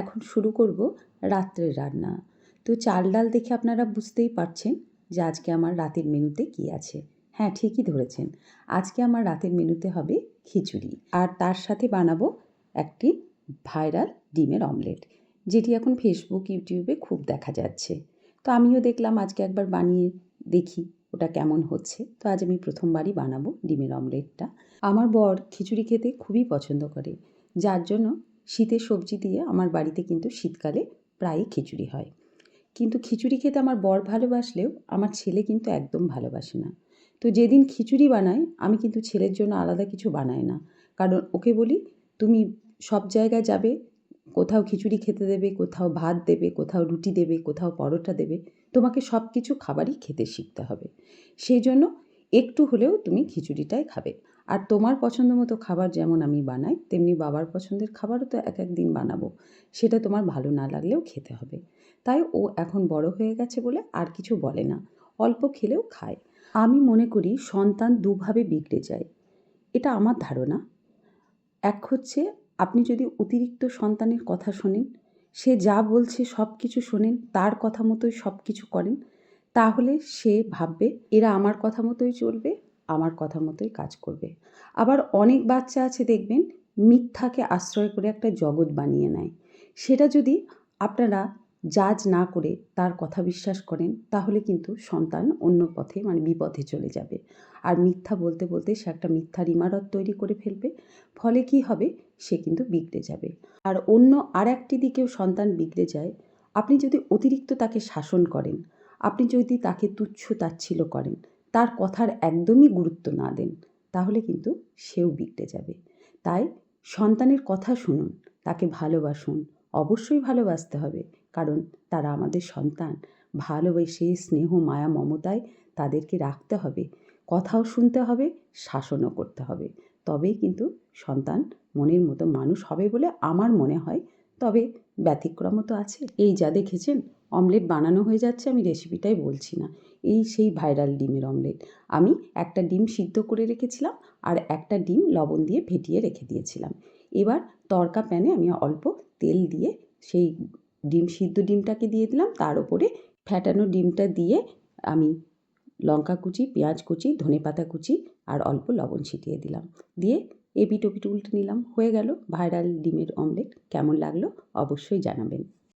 এখন শুরু করব রাত্রের রান্না। তো চাল ডাল দেখে আপনারা বুঝতেই পারছেন যে আজকে আমার রাতের মেনুতে কী আছে। হ্যাঁ ঠিকই ধরেছেন। আজকে আমার রাতের মেনুতে হবে খিচুড়ি। আর তার সাথে বানাবো একটি ভাইরাল ডিমের অমলেট, যেটি এখন ফেসবুক ইউটিউবে খুব দেখা যাচ্ছে। তো আমিও দেখলাম আজকে একবার বানিয়ে দেখি ওটা কেমন হচ্ছে। তো আজ আমি প্রথমবারই বানাবো ডিমের অমলেটটা। আমার বর খিচুড়ি খেতে খুবই পছন্দ করে, যার জন্য শীতের সবজি দিয়ে আমার বাড়িতে কিন্তু শীতকালে প্রায়ই খিচুড়ি হয়। কিন্তু খিচুড়ি খেতে আমার বর ভালোবাসলেও আমার ছেলে কিন্তু একদম ভালোবাসে না। তো যেদিন খিচুড়ি বানাই আমি কিন্তু ছেলের জন্য আলাদা কিছু বানাই না। কারণ ওকে বলি, তুমি সব জায়গায় যাবে, কোথাও খিচুড়ি খেতে দেবে, কোথাও ভাত দেবে, কোথাও রুটি দেবে, কোথাও পরোটা দেবে, তোমাকে সব কিছু খাবারই খেতে শিখতে হবে। সেই জন্য একটু হলেও তুমি খিচুড়িটাই খাবে। আর তোমার পছন্দ মতো খাবার যেমন আমি বানাই, তেমনি বাবার পছন্দের খাবারও তো এক এক দিন বানাবো। সেটা তোমার ভালো না লাগলেও খেতে হবে। তাই ও এখন বড় হয়ে গেছে বলে আর কিছু বলে না। অল্প খেলেও খায়। আমি মনে করি সন্তান দুভাবে বিগড়ে যায়। এটা আমার ধারণা। এক হচ্ছে আপনি যদি অতিরিক্ত সন্তানের কথা শোনেন, সে যা বলছে সব কিছু শোনেন, তার কথা মতোই সব কিছু করেন, তাহলে সে ভাববে, এরা আমার কথা মতোই চলবে। আমার কথা মতোই কাজ করবে। আবার অনেক বাচ্চা আছে দেখবেন, মিথ্যাকে আশ্রয় করে একটা জগৎ বানিয়ে নেয়। সেটা যদি আপনারা জাজ না করে তার কথা বিশ্বাস করেন, তাহলে কিন্তু সন্তান অন্য পথে মানে বিপথে চলে যাবে। আর মিথ্যা বলতে বলতে সে একটা মিথ্যার ইমারত তৈরি করে ফেলবে, ফলে কি হবে? সে কিন্তু বিগড়ে যাবে। আর অন্য আর একটি দিকেও সন্তান বিগড়ে যায়, আপনি যদি অতিরিক্ত তাকে শাসন করেন, আপনি যদি তাকে তুচ্ছ তাচ্ছিল্য করেন তার কথার একদমই গুরুত্ব না দেন, তাহলে কিন্তু সেও বিগড়ে যাবে। তাই সন্তানের কথা শুনুন, তাকে ভালোবাসুন, অবশ্যই ভালোবাসতে হবে, কারণ তারা আমাদের সন্তান। ভালোবেসে স্নেহ, মায়া, মমতায় তাদেরকে রাখতে হবে, কথাও শুনতে হবে, শাসনও করতে হবে। তবেই কিন্তু সন্তান মনের মতো মানুষ হবে বলে আমার মনে হয়। তবে ব্যতিক্রমও তো আছে। এই যা দেখেছেন, অমলেট বানানো হয়ে যাচ্ছে, আমি রেসিপিটাই বলছি না। এই সেই ভাইরাল ডিমের অমলেট। আমি একটা ডিম সিদ্ধ করে রেখেছিলাম আর একটা ডিম লবণ দিয়ে ফেটিয়ে রেখে দিয়েছিলাম। এবার তরকা প্যানে আমি অল্প তেল দিয়ে সেই ডিম, সিদ্ধ ডিমটাকে দিয়ে দিলাম। তার ওপরে ফ্যাটানো ডিমটা দিয়ে আমি লঙ্কা কুচি, পেঁয়াজ কুচি ধনে পাতা কুচি আর অল্প লবণ ছিটিয়ে দিলাম। দিয়ে এপিট ওপিট উল্টে নিলাম। হয়ে গেল ভাইরাল ডিমের অমলেট। কেমন লাগল অবশ্যই জানাবেন।